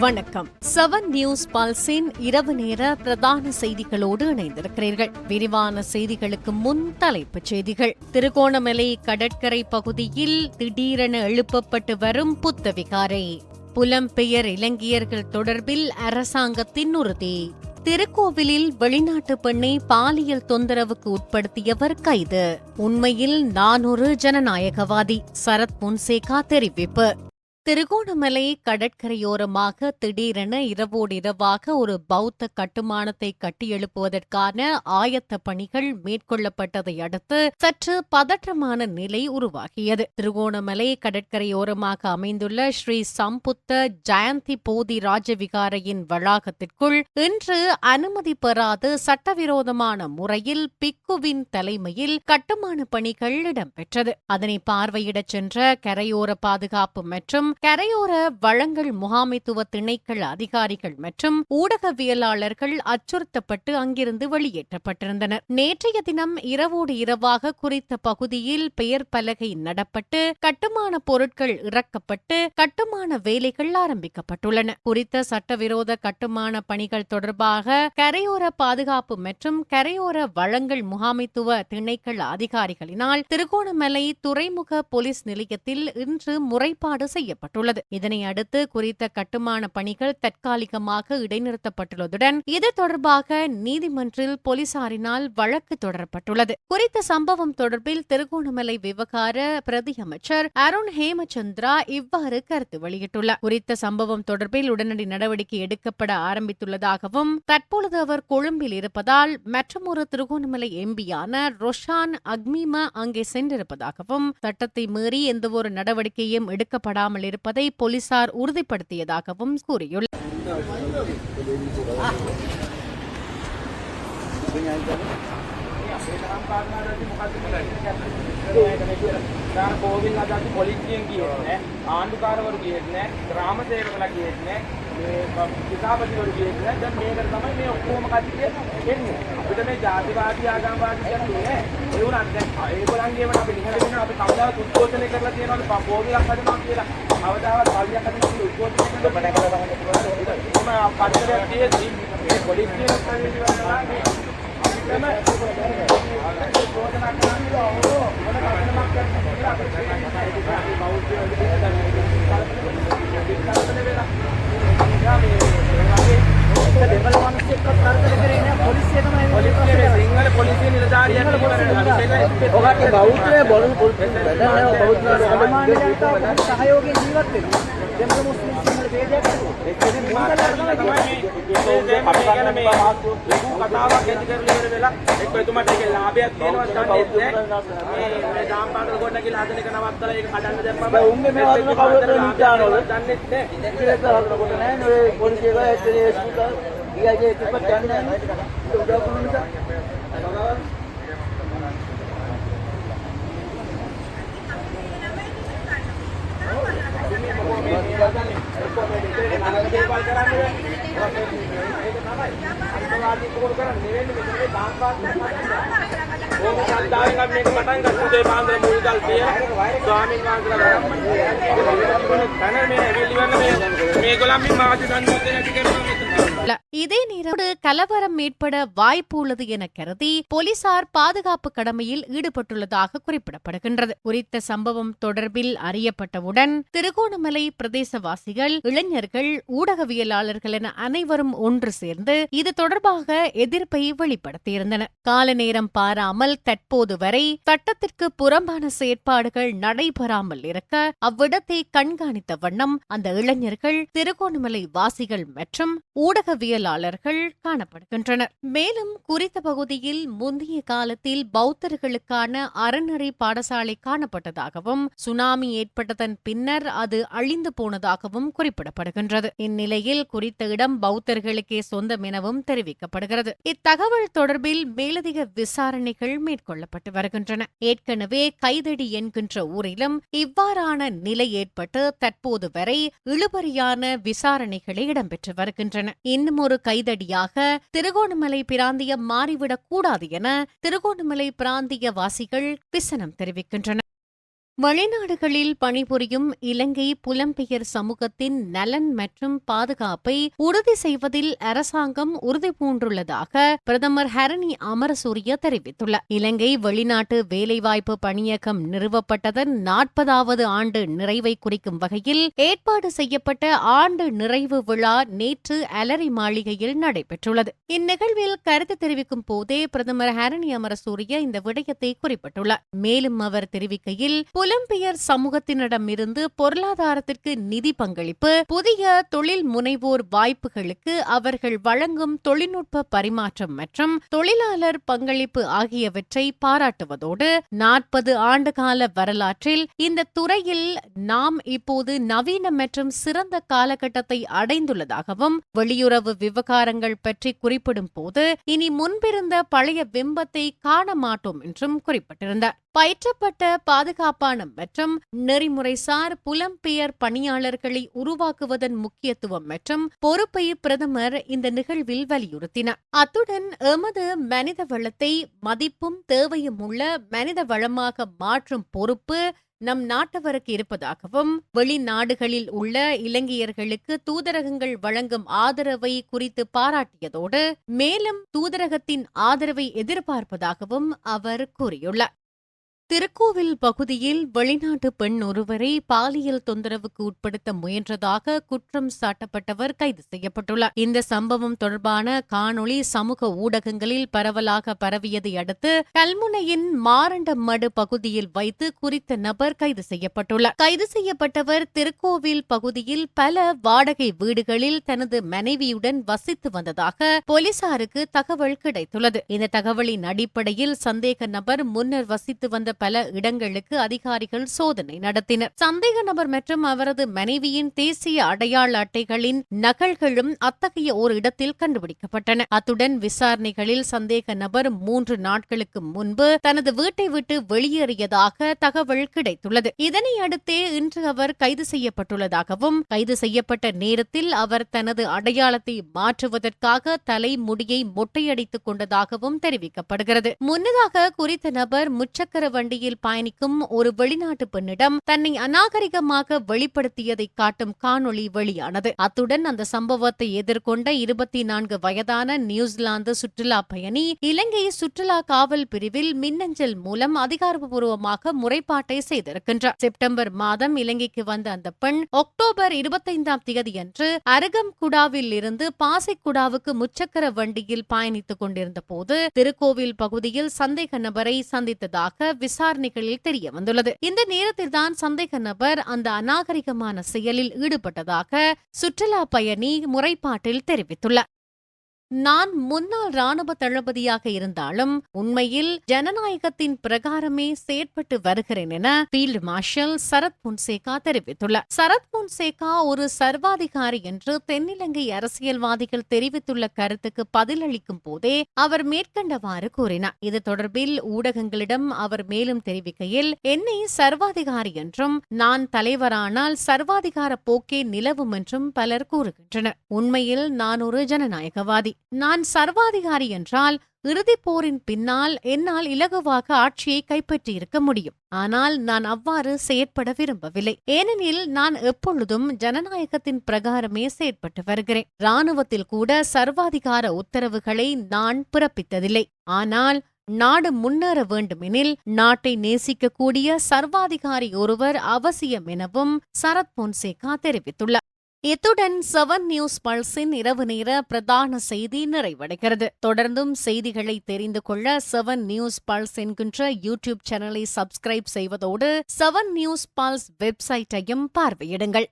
வணக்கம். Seven news பால்சின் இரவு நேர பிரதான செய்திகளோடு இணைந்திருக்கிறீர்கள். விரிவான செய்திகளுக்கு முன் தலைப்புச் செய்திகள். திருகோணமலை கடற்கரை பகுதியில் திடீரென எழுப்பப்பட்டு வரும் புத்தவிகாரை. புலம்பெயர் இலங்கையர்கள் தொடர்பில் அரசாங்கத்தின் உறுதி. திருக்கோவிலில் வெளிநாட்டு பெண்ணை பாலியல் தொந்தரவுக்கு உட்படுத்தியவர் கைது. உண்மையில் நான் ஒரு ஜனநாயகவாதி. சரத் பொன்சேகா தெரிவிப்பு. திருகோணமலை கடற்கரையோரமாக திடீரென இரவோடு இரவாக ஒரு பௌத்த கட்டுமானத்தை கட்டியெழுப்புவதற்கான ஆயத்த பணிகள் மேற்கொள்ளப்பட்டதை அடுத்து சற்று பதற்றமான நிலை உருவாகியது. திருகோணமலை கடற்கரையோரமாக அமைந்துள்ள ஸ்ரீ சம்புத்த ஜெயந்தி போதி ராஜவிகாரையின் வளாகத்திற்குள் இன்று அனுமதி பெறாது சட்டவிரோதமான முறையில் பிக்குவின் தலைமையில் கட்டுமான பணிகள் இடம்பெற்றது. அதனை பார்வையிடச் சென்ற கரையோர பாதுகாப்பு மற்றும் கரையோர வளங்கள் முகாமைத்துவ திணைக்கள அதிகாரிகள் மற்றும் ஊடகவியலாளர்கள் அச்சுறுத்தப்பட்டு அங்கிருந்து வெளியேற்றப்பட்டிருந்தனர். நேற்றைய தினம் இரவோடு இரவாக குறித்த பகுதியில் பெயர் பலகை நடப்பட்டு கட்டுமான பொருட்கள் இறக்கப்பட்டு கட்டுமான வேலைகள் ஆரம்பிக்கப்பட்டுள்ளன. குறித்த சட்டவிரோத கட்டுமான பணிகள் தொடர்பாக கரையோர பாதுகாப்பு மற்றும் கரையோர வளங்கள் முகாமைத்துவ திணைக்கள அதிகாரிகளினால் திருகோணமலை துறைமுக போலீஸ் நிலையத்தில் இன்று முறைப்பாடு செய்யப்பட்டது. செய்யப்பட்டுள்ளது இதனை அடுத்து குறித்த கட்டுமான பணிகள் தற்காலிகமாக இடைநிறுத்தப்பட்டுள்ளதுடன் இது தொடர்பாக நீதிமன்றில் போலீசாரினால் வழக்கு தொடரப்பட்டுள்ளது. குறித்த சம்பவம் தொடர்பில் திருகோணமலை விவகார பிரதி அமைச்சர் அருண் ஹேமச்சந்திரா இவ்வாறு கருத்து வெளியிட்டுள்ளார். குறித்த சம்பவம் தொடர்பில் உடனடி நடவடிக்கை எடுக்கப்பட ஆரம்பித்துள்ளதாகவும் தற்பொழுது அவர் கொழும்பில் இருப்பதால் மற்றமொரு திருகோணமலை எம்பியான ரொஷான் அக்மீம அங்கே சென்றிருப்பதாகவும் சட்டத்தை மீறி எந்தவொரு நடவடிக்கையும் எடுக்கப்படாமல் இருப்பதை போலீசார் உறுதிப்படுத்தியதாகவும் கூறியுள்ளார் දාන කෝවිල් අදත් පොලිසියෙන් ගියෙත් නෑ ආණ්ඩුකාරවරු ගියෙත් නෑ ග්‍රාම සේවකලා ගියෙත් නෑ මේ කිසාපතිවරු ගියෙත් නෑ දැන් මේකට තමයි මේ ඔක්කොම කට්ටිය එන්නේ අපිට මේ ජාතිවාදී ආගම්වාදී කියන්නේ නෑ ඒ වුණත් දැන් ඒගොල්ලන්ගේම අපි නිහඬ වෙනවා අපි කවදාවත් උද්ඝෝෂණය කරලා තියෙනවනේ කෝවිලක් හදනවා කියලා කවදාවත් පල්ලියක් හදනවා කියලා උද්ඝෝෂණය කරලා බඩ කරලා තමයි පත්තරයක් තියෙද්දි මේ පොලිසියෙන් කරන්නේ ඔකට බෞද්ධය බොරු බෞද්ධ සහයෝගයෙන් ජීවත් වෙනවා. දෙමළ මුස්ලිම් කතාවක් ඇති කරලා ඉවර වෙලා එක්ක එතුමාට ඒකේ ලාභයක් තියෙනවා දන්නේ නැහැ මේ ජාම්පාට ගොඩ කියලා හදන එක නවත්තලා ඒක කඩන්න දැම්මම උන්ගේ මේ වදින කවුරුද නිදානවල? දන්නේ නැහැ ඉතින් හදනකොට නෑ නේ පොලිසිය ගා ඇත්තේ ස්කූල් ගියාගේ තිබ්බත් යන්නේ නෑ. උදව් කරන නිසා. දේවල් කරන්නේ ඒක තමයි අන්තවාදී කෝල් කරන්නේ නෙවෙයි මෙතන මේ දාම්පාත් ඕක සද්දාවෙන් අපි මේක පටන් ගත්තා උදේ පාන්දර මුල්ගල් කියලා ස්වාමීන් වහන්සේලා තන මේ ඇවිල්ලි වන්න මේ මේගොල්ලන් මේ මාධ්‍ය සංයෝජන ඇති කරනවා මෙතන இதே நேரோடு கலவரம் ஏற்பட வாய்ப்பு உள்ளது என கருதி போலீசார் பாதுகாப்பு கடமையில் ஈடுபட்டுள்ளதாக குறிப்பிடப்படுகின்றது. குறித்த சம்பவம் தொடர்பில் அறியப்பட்டவுடன் திருகோணமலை பிரதேசவாசிகள் இளைஞர்கள் ஊடகவியலாளர்கள் என அனைவரும் ஒன்று சேர்ந்து இது தொடர்பாக எதிர்ப்பை வெளிப்படுத்தியிருந்தனர் கால நேரம் பாராமல் தற்போது வரை சட்டத்திற்கு புறம்பான செயற்பாடுகள் நடைபெறாமல் இருக்க அவ்விடத்தை கண்காணித்த வண்ணம் அந்த இளைஞர்கள் திருகோணமலை வாசிகள் மற்றும் உலகவியலாளர்கள் காணப்படுகின்றனர். மேலும் குறித்த பகுதியில் முந்தைய காலத்தில் பௌத்தர்களுக்கான அறநெறி பாடசாலை காணப்பட்டதாகவும் சுனாமி ஏற்பட்டதன் பின்னர் அது அழிந்து போனதாகவும் குறிப்பிடப்படுகின்றது. இந்நிலையில் குறித்த இடம் பௌத்தர்களுக்கே சொந்தம் எனவும் தெரிவிக்கப்படுகிறது. இத்தகவல் தொடர்பில் மேலதிக விசாரணைகள் மேற்கொள்ளப்பட்டு வருகின்றன. ஏற்கனவே கைதடி என்கின்ற ஊரிலும் இவ்வாறான நிலை ஏற்பட்டு தற்போது வரை இழுபறியான விசாரணைகளே இடம்பெற்று வருகின்றன. இன்னும் ஒரு கைதடியாக திருகோணமலை பிராந்தியம் மாறிவிடக் கூடாது என திருகோணமலை பிராந்திய வாசிகள் விசனம் தெரிவிக்கின்றனர். வெளிநாடுகளில் பணிபுரியும் இலங்கை புலம்பெயர் சமூகத்தின் நலன் மற்றும் பாதுகாப்பை உறுதி செய்வதில் அரசாங்கம் உறுதிபூண்டுள்ளதாக பிரதமர் ஹரணி அமரசூரிய தெரிவித்துள்ளார். இலங்கை வெளிநாட்டு வேலைவாய்ப்பு பணியகம் நிறுவப்பட்டதன் நாற்பதாவது ஆண்டு நிறைவை குறிக்கும் வகையில் ஏற்பாடு செய்யப்பட்ட ஆண்டு நிறைவு விழா நேற்று அலரி மாளிகையில் நடைபெற்றுள்ளது. இந்நிகழ்வில் கருத்து தெரிவிக்கும் போதே பிரதமர் ஹரணி அமரசூரிய இந்த விடயத்தை குறிப்பிட்டுள்ளார். மேலும் அவர் தெரிவிக்கையில் புலம்பெயர் சமூகத்தினரிடமிருந்து பொருளாதாரத்திற்கு நிதி பங்களிப்பு புதிய தொழில் முனைவோர் வாய்ப்புகளுக்கு அவர்கள் வழங்கும் தொழில்நுட்ப பரிமாற்றம் மற்றும் தொழிலாளர் பங்களிப்பு ஆகியவற்றை பாராட்டுவதோடு நாற்பது ஆண்டுகால வரலாற்றில் இந்த துறையில் நாம் இப்போது நவீன மற்றும் சிறந்த காலகட்டத்தை அடைந்துள்ளதாகவும் வெளியுறவு விவகாரங்கள் பற்றி குறிப்பிடும் போது இனி முன்பிருந்த பழைய பிம்பத்தை காண மாட்டோம் என்றும் குறிப்பிட்டிருந்தார். பயிற்றப்பட்ட பாதுகாப்பான மற்றும் நெறிமுறைசார் புலம்பெயர் பணியாளர்களை உருவாக்குவதன் முக்கியத்துவம் மற்றும் பொறுப்பை பிரதமர் இந்த நிகழ்வில் வலியுறுத்தினார். அத்துடன் எமது மனித வளத்தை மதிப்பும் தேவையும் உள்ள மனித வளமாக மாற்றும் பொறுப்பு நம் நாட்டவருக்கு இருப்பதாகவும் வெளிநாடுகளில் உள்ள இலங்கையர்களுக்கு தூதரகங்கள் வழங்கும் ஆதரவை குறித்து பாராட்டியதோடு மேலும் தூதரகத்தின் ஆதரவை எதிர்பார்ப்பதாகவும் அவர் கூறியுள்ளார். திருக்கோவில் பகுதியில் வெளிநாட்டு பெண் ஒருவரை பாலியல் தொந்தரவுக்கு உட்படுத்த முயன்றதாக குற்றம் சாட்டப்பட்டவர் கைது செய்யப்பட்டுள்ளார். இந்த சம்பவம் தொடர்பான காணொளி சமூக ஊடகங்களில் பரவலாக பரவியதை அடுத்து கல்முனையின் மாரண்டமடு பகுதியில் வைத்து குறித்த நபர் கைது செய்யப்பட்டுள்ளார். கைது செய்யப்பட்டவர் திருக்கோவில் பகுதியில் பல வாடகை வீடுகளில் தனது மனைவியுடன் வசித்து வந்ததாக போலீசாருக்கு தகவல் கிடைத்துள்ளது. இந்த தகவலின் அடிப்படையில் சந்தேக நபர் முன்னர் வசித்து வந்த பல இடங்களுக்கு அதிகாரிகள் சோதனை நடத்தினர். சந்தேக நபர் மற்றும் அவரது மனைவியின் தேசிய அடையாள அட்டைகளின் நகல்களும் அத்தகைய ஒரு இடத்தில் கண்டுபிடிக்கப்பட்டன. அத்துடன் விசாரணைகளில் சந்தேக நபர் மூன்று நாட்களுக்கு முன்பு தனது வீட்டை விட்டு வெளியேறியதாக தகவல் கிடைத்துள்ளது. இதனை அடுத்தே இன்று அவர் கைது செய்யப்பட்டுள்ளதாகவும் கைது செய்யப்பட்ட நேரத்தில் அவர் தனது அடையாளத்தை மாற்றுவதற்காக தலைமுடியை மொட்டையடித்துக் கொண்டதாகவும் தெரிவிக்கப்படுகிறது. முன்னதாக குறித்த நபர் முச்சக்கர வண்டியில் பயணிக்கும் ஒரு வெளிநாட்டு பெண்ணிடம் தன்னை அநாகரிகமாக வெளிப்படுத்தியதை காட்டும் காணொளி வெளியானது. அத்துடன் அந்த சம்பவத்தை எதிர்கொண்ட இருபத்தி நான்கு வயதான நியூசிலாந்து சுற்றுலா பயணி இலங்கை சுற்றுலா காவல் பிரிவில் மின்னஞ்சல் மூலம் அதிகாரப்பூர்வமாக முறைப்பாட்டை செய்திருக்கின்றார். செப்டம்பர் மாதம் இலங்கைக்கு வந்த அந்த பெண் அக்டோபர் இருபத்தைந்தாம் தேதியன்று அருகம்குடாவில் இருந்து பாசைக்குடாவுக்கு முச்சக்கர வண்டியில் பயணித்துக் கொண்டிருந்த போது திருக்கோவில் பகுதியில் சந்தேக நபரை சந்தித்ததாக விசாரணை விசாரணைகளில் தெரிய வந்துள்ளது இந்த நேரத்தில்தான் சந்தேக நபர் அந்த அநாகரிகமான செயலில் ஈடுபட்டதாக சுற்றுலா பயணி முறைப்பாட்டில் தெரிவித்துள்ளார். நான் முன்னாள் ராணுவ தளபதியாக இருந்தாலும் உண்மையில் ஜனநாயகத்தின் பிரகாரமே செயற்பட்டு வருகிறேன் என ஃபீல்டு மார்ஷல் சரத் புன்சேகா தெரிவித்துள்ளார். சரத் புன்சேகா ஒரு சர்வாதிகாரி என்று தென்னிலங்கை அரசியல்வாதிகள் தெரிவித்துள்ள கருத்துக்கு பதிலளிக்கும் போதே அவர் மேற்கண்டவாறு கூறினார். இது தொடர்பில் ஊடகங்களிடம் அவர் மேலும் தெரிவிக்கையில் என்னை சர்வாதிகாரி என்றும் நான் தலைவரானால் சர்வாதிகார போக்கே நிலவும் என்றும் பலர் கூறுகின்றனர். உண்மையில் நான் ஒரு ஜனநாயகவாதி. நான் சர்வாதிகாரி என்றால் இறுதிப் போரின் பின்னால் என்னால் இலகுவாக ஆட்சியை கைப்பற்றியிருக்க முடியும். ஆனால் நான் அவ்வாறு செயற்பட விரும்பவில்லை. ஏனெனில் நான் எப்பொழுதும் ஜனநாயகத்தின் பிரகாரமே செயற்பட்டு வருகிறேன். இராணுவத்தில் கூட சர்வாதிகார உத்தரவுகளை நான் பிறப்பித்ததில்லை. ஆனால் நாடு முன்னேற வேண்டுமெனில் நாட்டை நேசிக்கக்கூடிய சர்வாதிகாரி ஒருவர் அவசியம் எனவும் சரத் பொன்சேகா தெரிவித்துள்ளார். இத்துடன் செவன் நியூஸ் பல்ஸின் இரவு நேர பிரதான செய்தி நிறைவடைகிறது. தொடர்ந்தும் செய்திகளை தெரிந்து கொள்ள செவன் நியூஸ் பல்ஸ் என்கின்ற யூடியூப் சேனலை சப்ஸ்கிரைப் செய்வதோடு செவன் நியூஸ் பல்ஸ் வெப்சைட்டையும் பார்வையிடுங்கள்.